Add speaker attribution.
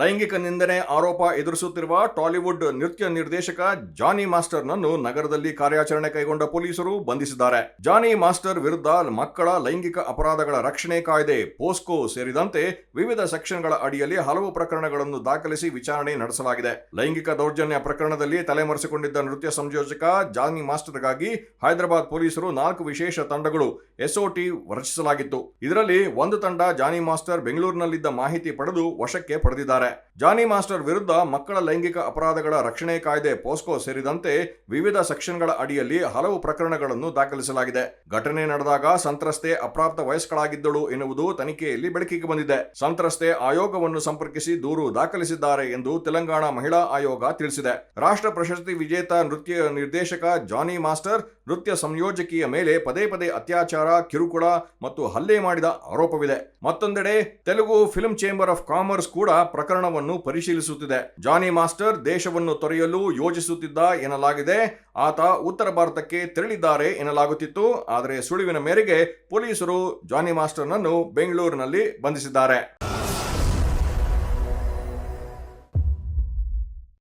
Speaker 1: ಲೈಂಗಿಕ ನಿಂದನೆ ಆರೋಪ ಎದುರಿಸುತ್ತಿರುವ ಟಾಲಿವುಡ್ ನೃತ್ಯ ನಿರ್ದೇಶಕ ಜಾನಿ ಮಾಸ್ಟರ್ನನ್ನು ನಗರದಲ್ಲಿ ಕಾರ್ಯಾಚರಣೆ ಕೈಗೊಂಡ ಪೊಲೀಸರು ಬಂಧಿಸಿದ್ದಾರೆ. ಜಾನಿ ಮಾಸ್ಟರ್ ವಿರುದ್ಧ ಮಕ್ಕಳ ಲೈಂಗಿಕ ಅಪರಾಧಗಳ ರಕ್ಷಣೆ ಕಾಯ್ದೆ, ಪೋಸ್ಕೋ ಸೇರಿದಂತೆ ವಿವಿಧ ಸೆಕ್ಷನ್ಗಳ ಅಡಿಯಲ್ಲಿ ಹಲವು ಪ್ರಕರಣಗಳನ್ನು ದಾಖಲಿಸಿ ವಿಚಾರಣೆ ನಡೆಸಲಾಗಿದೆ. ಲೈಂಗಿಕ ದೌರ್ಜನ್ಯ ಪ್ರಕರಣದಲ್ಲಿ ತಲೆಮರೆಸಿಕೊಂಡಿದ್ದ ನೃತ್ಯ ಸಂಯೋಜಕ ಜಾನಿ ಮಾಸ್ಟರ್ಗಾಗಿ ಹೈದರಾಬಾದ್ ಪೊಲೀಸರು ನಾಲ್ಕು ವಿಶೇಷ ತಂಡಗಳು ಎಸ್ಒಟಿ ರಚಿಸಲಾಗಿತ್ತು. ಇದರಲ್ಲಿ ಒಂದು ತಂಡ ಜಾನಿ ಮಾಸ್ಟರ್ ಬೆಂಗಳೂರಿನಲ್ಲಿದ್ದ ಮಾಹಿತಿ ಪಡೆದು ವಶಕ್ಕೆ ಪಡೆದಿದ್ದಾರೆ. ಜಾನಿ ಮಾಸ್ಟರ್ ವಿರುದ್ಧ ಮಕ್ಕಳ ಲೈಂಗಿಕ ಅಪರಾಧಗಳ ರಕ್ಷಣೆ ಕಾಯ್ದೆ ಪೋಸ್ಕೋ ಸೇರಿದಂತೆ ವಿವಿಧ ಸೆಕ್ಷನ್ಗಳ ಅಡಿಯಲ್ಲಿ ಹಲವು ಪ್ರಕರಣಗಳನ್ನು ದಾಖಲಿಸಲಾಗಿದೆ. ಘಟನೆ ನಡೆದಾಗ ಸಂತ್ರಸ್ತೆ ಅಪ್ರಾಪ್ತ ವಯಸ್ಕಳಾಗಿದ್ದಳು ಎನ್ನುವುದು ತನಿಖೆಯಲ್ಲಿ ಬೆಳಕಿಗೆ ಬಂದಿದೆ. ಸಂತ್ರಸ್ತೆ ಆಯೋಗವನ್ನು ಸಂಪರ್ಕಿಸಿ ದೂರು ದಾಖಲಿಸಿದ್ದಾರೆ ಎಂದು ತೆಲಂಗಾಣ ಮಹಿಳಾ ಆಯೋಗ ತಿಳಿಸಿದೆ. ರಾಷ್ಟ್ರ ಪ್ರಶಸ್ತಿ ವಿಜೇತ ನೃತ್ಯ ನಿರ್ದೇಶಕ ಜಾನಿ ಮಾಸ್ಟರ್ ನೃತ್ಯ ಸಂಯೋಜಕಿಯ ಮೇಲೆ ಪದೇ ಪದೇ ಅತ್ಯಾಚಾರ, ಕಿರುಕುಳ ಮತ್ತು ಹಲ್ಲೆ ಮಾಡಿದ ಆರೋಪವಿದೆ. ಮತ್ತೊಂದೆಡೆ Telugu film chamber of commerce ಕೂಡ ಪ್ರಕರಣವನ್ನು ಪರಿಶೀಲಿಸುತ್ತಿದೆ. ಜಾನಿ ಮಾಸ್ಟರ್ ದೇಶವನ್ನು ತೊರೆಯಲು ಯೋಜಿಸುತ್ತಿದ್ದ ಎನ್ನಲಾಗಿದೆ. ಆತ ಉತ್ತರ ಭಾರತಕ್ಕೆ ತೆರಳಿದ್ದಾರೆ ಎನ್ನಲಾಗುತ್ತಿತ್ತು. ಆದರೆ ಸುಳಿವಿನ ಮೇರೆಗೆ ಪೊಲೀಸರು ಜಾನಿ ಮಾಸ್ಟರ್ನನ್ನು ಬೆಂಗಳೂರಿನಲ್ಲಿ ಬಂಧಿಸಿದ್ದಾರೆ.